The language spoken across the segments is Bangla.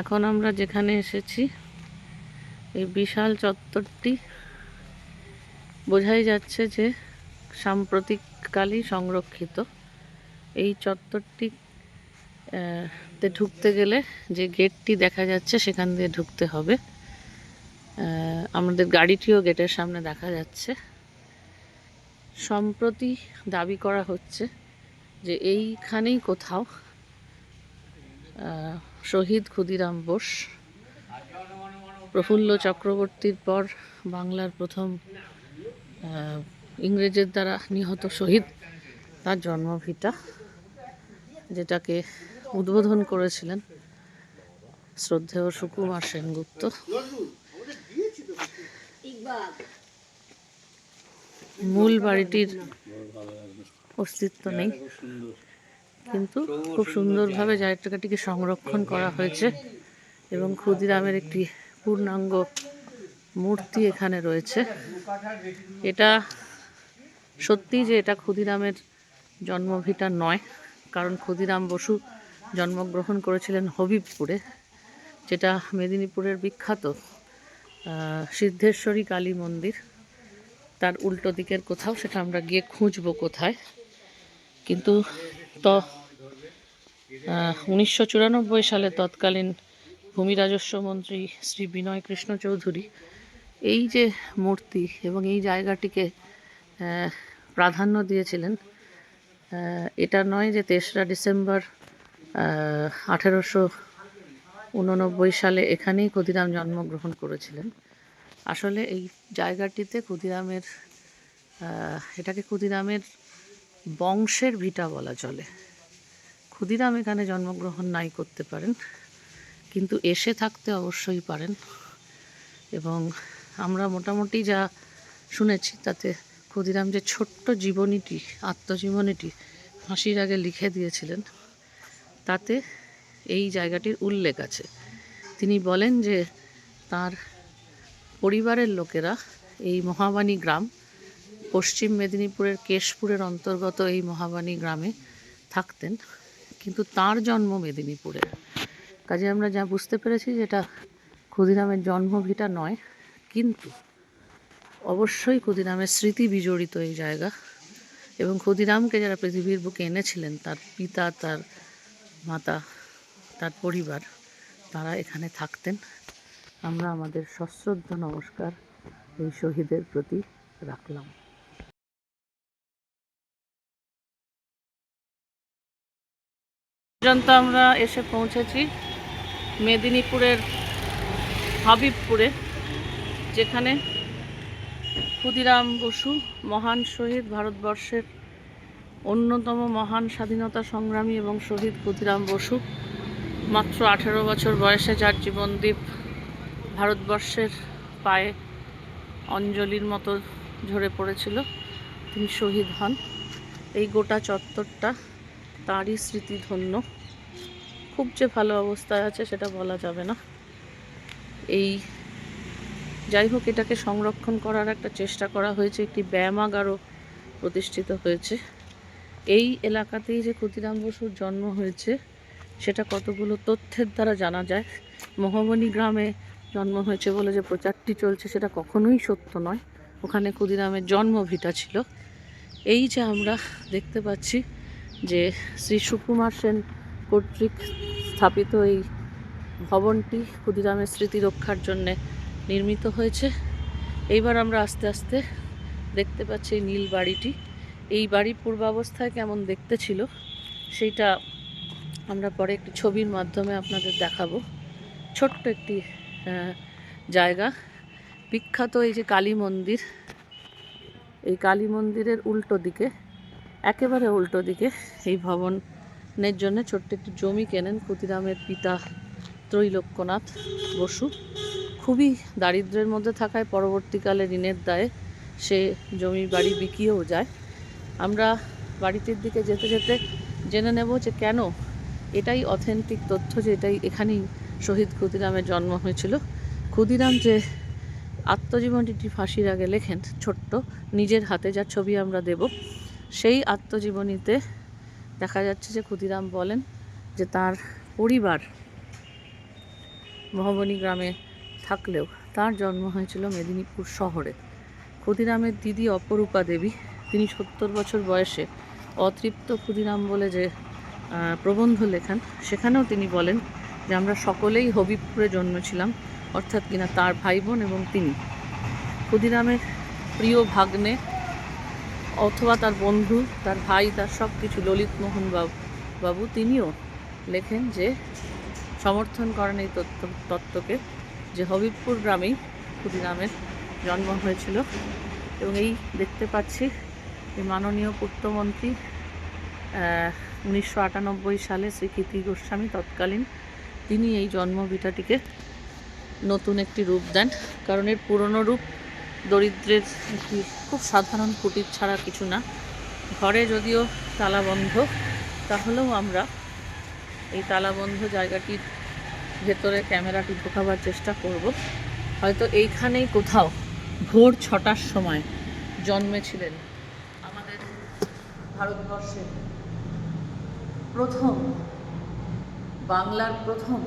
এখন আমরা যেখানে এসেছি, এই বিশাল চত্বরটি, বোঝাই যাচ্ছে যে সাম্প্রতিককালই সংরক্ষিত। এই চত্বরটি তে ঢুকতে গেলে যে গেটটি দেখা যাচ্ছে, সেখান দিয়ে ঢুকতে হবে। আমাদের গাড়িটিও গেটের সামনে দেখা যাচ্ছে। সম্প্রতি দাবি করা হচ্ছে যে এইখানেই কোথাও শহীদ ক্ষুদিরাম বোস। প্রফুল্ল চক্রবর্তীর পর বাংলার প্রথম ইংরেজের দ্বারা নিহত শহীদ, তার জন্মভিটা, যেটাকে উদ্বোধন করেছিলেন শ্রদ্ধেয় সুকুমার সেনগুপ্ত। মূল বাড়িটির অস্তিত্ব নেই। কিন্তু খুব সুন্দরভাবে জায়গাটিকে সংরক্ষণ করা হয়েছে এবং ক্ষুদিরামের একটি পূর্ণাঙ্গ মূর্তি এখানে রয়েছে। এটা সত্যি যে এটা ক্ষুদিরামের জন্মভিটা নয় কারণ ক্ষুদিরাম বসু জন্মগ্রহণ করেছিলেন হবিবপুরে যেটা মেদিনীপুরের বিখ্যাত সিদ্ধেশ্বরী কালী মন্দির। তার উল্টো দিকের কোথাও সেটা আমরা গিয়ে খুঁজবো কোথায়। কিন্তু উনিশশো সালে তৎকালীন ভূমি রাজস্ব মন্ত্রী শ্রী বিনয় কৃষ্ণ চৌধুরী এই যে মূর্তি এবং এই জায়গাটিকে প্রাধান্য দিয়েছিলেন এটা নয় যে তেসরা ডিসেম্বর আঠেরোশো উননব্বই সালে এখানেই ক্ষুদিরাম জন্মগ্রহণ করেছিলেন। আসলে এই জায়গাটিতে ক্ষুদিরামের এটাকে ক্ষুদিরামের বংশের ভিটা বলা চলে। ক্ষুদিরাম এখানে জন্মগ্রহণ নাই করতে পারেন, কিন্তু এসে থাকতে অবশ্যই পারেন। এবং আমরা মোটামুটি যা শুনেছি, তাতে ক্ষুদিরাম যে ছোট্ট জীবনীটি, আত্মজীবনীটি ফাঁসির আগে লিখে দিয়েছিলেন, তাতে এই জায়গাটির উল্লেখ আছে। তিনি বলেন যে, তার পরিবারের লোকেরা এই মহাবাণী গ্রাম পশ্চিম মেদিনীপুরের কেশপুরের অন্তর্গত এই মহাবাণী গ্রামে থাকতেন, কিন্তু তার জন্ম মেদিনীপুরে। কাজে আমরা যা বুঝতে পেরেছি যেটা ক্ষুদিরামের জন্মভিটা নয়, কিন্তু অবশ্যই ক্ষুদিরামের স্মৃতি বিজড়িত এই জায়গা। এবং ক্ষুদিরামকে যারা পৃথিবীর বুকে এনেছিলেন, তার পিতা, তার মাতা, তার পরিবার, তারা এখানে থাকতেন। আমরা আমাদের সশ্রদ্ধ নমস্কার এই শহীদের প্রতি রাখলাম। পর্যন্ত আমরা এসে পৌঁছেছি মেদিনীপুরের হাবিবপুরে, যেখানে ক্ষুদিরাম বসু, মহান শহীদ ভারতবর্ষের অন্যতম মহান স্বাধীনতা সংগ্রামী এবং শহীদ ক্ষুদিরাম বসু। মাত্র আঠেরো বছর বয়সে যার জীবনদ্বীপ ভারতবর্ষের পায়ে অঞ্জলির মতো ঝরে পড়েছিল, তিনি শহীদ হন। এই গোটা চত্বরটা তারই স্মৃতিধন্য। খুব যে ভালো অবস্থায় আছে সেটা বলা যাবে না। এই যাই হোক, এটাকে সংরক্ষণ করার একটা চেষ্টা করা হয়েছে। একটি ব্যায়ামাগারও প্রতিষ্ঠিত হয়েছে। এই এলাকাতেই যে ক্ষুদিরাম বসুর জন্ম হয়েছে, সেটা কতগুলো তথ্যের দ্বারা জানা যায়? মহাবনী গ্রামে জন্ম হয়েছে বলে যে প্রচারটি চলছে, সেটা কখনোই সত্য নয়। ওখানে ক্ষুদিরামের জন্মভিটা ছিল। এই যে আমরা দেখতে পাচ্ছি যে শ্রী সুকুমার সেন কর্তৃক স্থাপিত এই ভবনটি ক্ষুদিরামের স্মৃতি রক্ষার জন্যে নির্মিত হয়েছে। এইবার আমরা আস্তে আস্তে দেখতে পাচ্ছি এই নীল বাড়িটি। এই বাড়ি পূর্বাবস্থায় কেমন দেখতে ছিল সেইটা আমরা পরে একটি ছবির মাধ্যমে আপনাদের দেখাবো। ছোট্ট একটি জায়গা। বিখ্যাত এই যে কালী মন্দির। এই কালী মন্দিরের উল্টো দিকে একেবারে উল্টো দিকে। এই ভবনের জন্য ছোট্ট একটি জমি কেনেন ক্ষুদিরামের পিতা ত্রৈলোক্যনাথ বসু। খুবই দারিদ্র্যের মধ্যে থাকায় পরবর্তীকালে ঋণের দায়ে সে জমি বাড়ি বিকিয়েও যায়। আমরা বাড়িটির দিকে যেতে যেতে জেনে নেব যে কেন এটাই অথেন্টিক তথ্য যে এটাই এখানেই শহীদ ক্ষুদিরামের জন্ম হয়েছিল। ক্ষুদিরাম যে আত্মজীবনীটি ফাঁসির আগে লেখেন, ছোট্ট, নিজের হাতে যার ছবি আমরা দেব সেই আত্মজীবনীতে দেখা যাচ্ছে যে ক্ষুদিরাম বলেন যে তার পরিবার মহাবনী গ্রামে থাকলেও তার জন্ম হয়েছিল মেদিনীপুর শহরে। ক্ষুদিরামের দিদি অপরূপা দেবী, তিনি সত্তর বছর বয়সে অতৃপ্ত ক্ষুদিরাম বলে যে প্রবন্ধ লেখান, সেখানেও তিনি বলেন যে আমরা সকলেই হবিবপুরে জন্মেছিলাম, অর্থাৎ কিনা তার ভাই বোন এবং তিনি। ক্ষুদিরামের প্রিয় ভাগ্নে অথবা তার বন্ধু, তার ভাই, তার সব কিছু ললিত মোহন বাবু বাবু, তিনিও লেখেন যে, সমর্থন করেন এই তত্ত্ব, তত্ত্বকে, যে হবিবপুর গ্রামেই ক্ষুদিরামের জন্ম হয়েছিল। এবং এই দেখতে পাচ্ছি যে মাননীয় পূর্তমন্ত্রী উনিশশো আটানব্বই সালে শ্রী কীর্তি গোস্বামী তৎকালীন তিনি এই জন্মভিটাটিকে নতুন একটি রূপ দেন। কারণ এর পুরনো রূপ দরিদ্রের খুব সাধারণ কুটির ছাড়া কিছু না। ঘরে যদিও তালাবন্ধ তাহলেও আমরা এই তালাবন্ধ জায়গাটির ভেতরে ক্যামেরাটি ঢোকাবার চেষ্টা করব। হয়তো এইখানেই কোথাও ভোর ছটার সময় জন্মেছিলেন আমাদের ভারতবর্ষের প্রথম, বাংলার প্রথম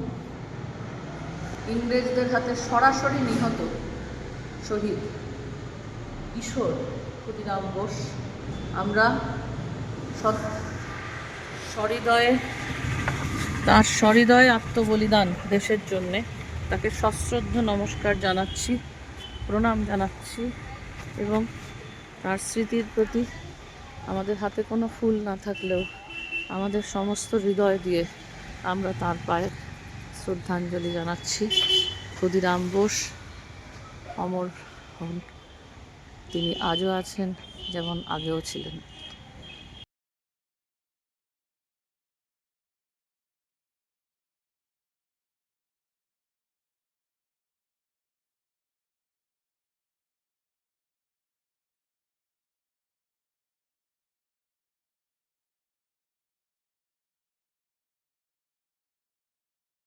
ইংরেজদের হাতে সরাসরি নিহত শহীদ। কিশোর ক্ষুদিরাম বোস, আমরা সৎ সহৃদয়ে, তার সহৃদয় আত্মবলিদান দেশের জন্যে তাকে সশ্রদ্ধ নমস্কার জানাচ্ছি, প্রণাম জানাচ্ছি এবং তার স্মৃতির প্রতি আমাদের হাতে কোনো ফুল না থাকলেও আমাদের সমস্ত হৃদয় দিয়ে আমরা তার পায়ে শ্রদ্ধাঞ্জলি জানাচ্ছি। ক্ষুদিরাম বোস অমর হন। তিনি আজও আছেন যেমন আগেও ছিলেন।